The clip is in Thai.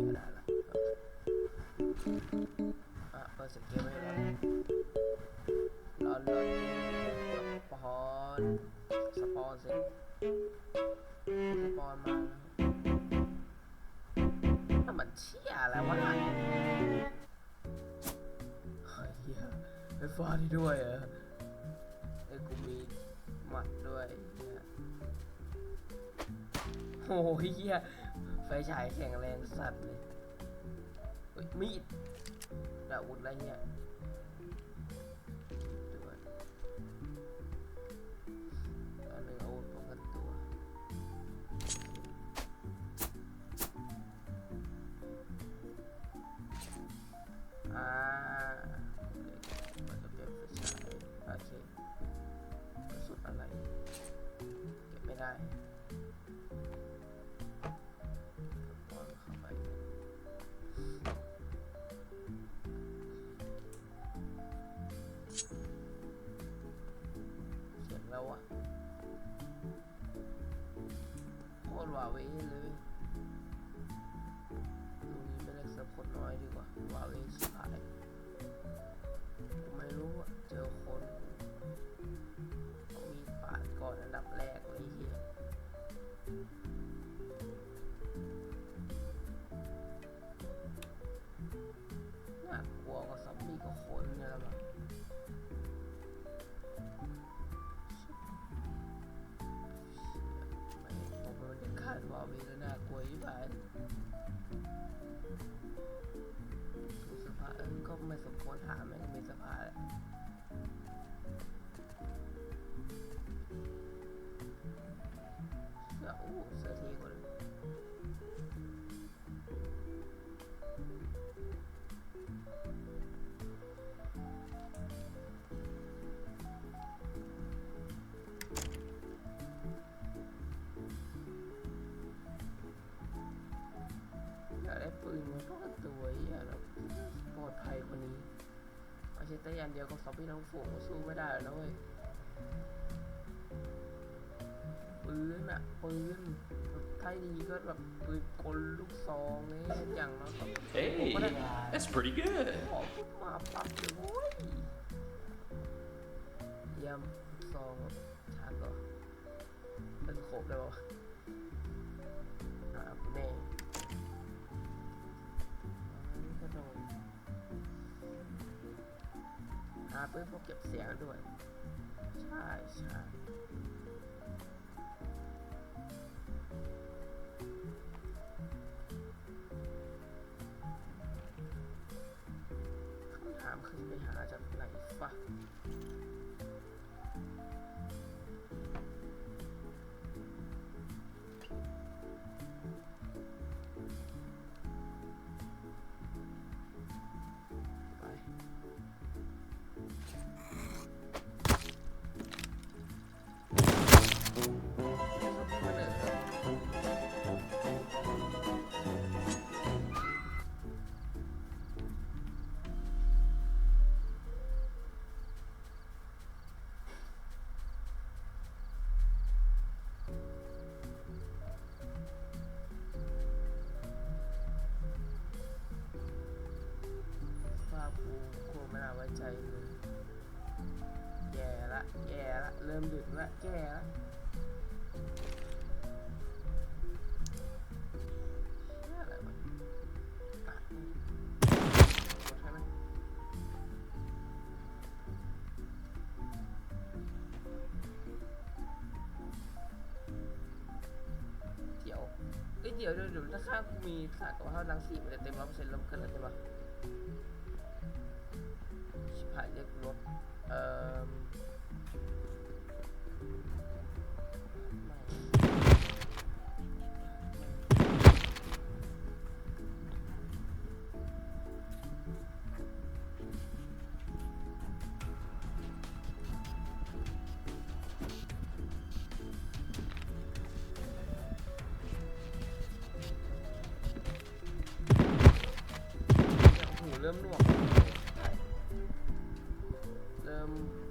ไม่ได้ละอะเปิดสเกลไว้ก่อนรอรอสปอนสปอนสิสปอนมาแล้วมันเชี่ยอะไรวะเฮ้ยเหี้ยไฟฟ้านี่ด้วยเหรอไอ้กูมีหมัดด้วยโอ้ยเหี้ย ไฟฉายแข็งแรงสัตว์เลยเฮ้ยมีดดาวุธอะไรเนี่ยด้วยอันหนึ่งอาวุธป้องกันตัวอ่ามันจะเป็นไฟฉายโอเคกระสุนอะไร เก็บไม่ได้ จะคาดว่ามีแล้วน่ากลัวยิ่งไปสภาเออก็ไม่สมควรหาไม่มีสภาแหละ ไม่ใช่แต่อย่างเดียวก็ซอมบี้ทั้งฝูงก็สู้ไม่ได้แล้วนะเว้ยปืนอะปืนถ้าดีก็แบบปืนกลลูกซองนี่อย่างน้อยก็ Hey, that's pretty good. ขอพูดมาปรับเลยโว้ยเยี่ยมลูกซอง ปืนพวกเก็บเสียงด้วย ใช่ใช่ ฟ้าปูโคตรไม่น่าไว้ใจเลยแย่ละแย่ละเริ่มดึกละแย่ละเดี๋ยวเดี๋ยวเดี๋ยวถ้าข้างกูมีสารกับว่ารังสีมันจะเต็มร้อยเปอร์เซ็นต์แล้วมันเกิดอะไรขึ้นวะ ถเอ่อไม่โอ้โหเริ่มหน่วง Um,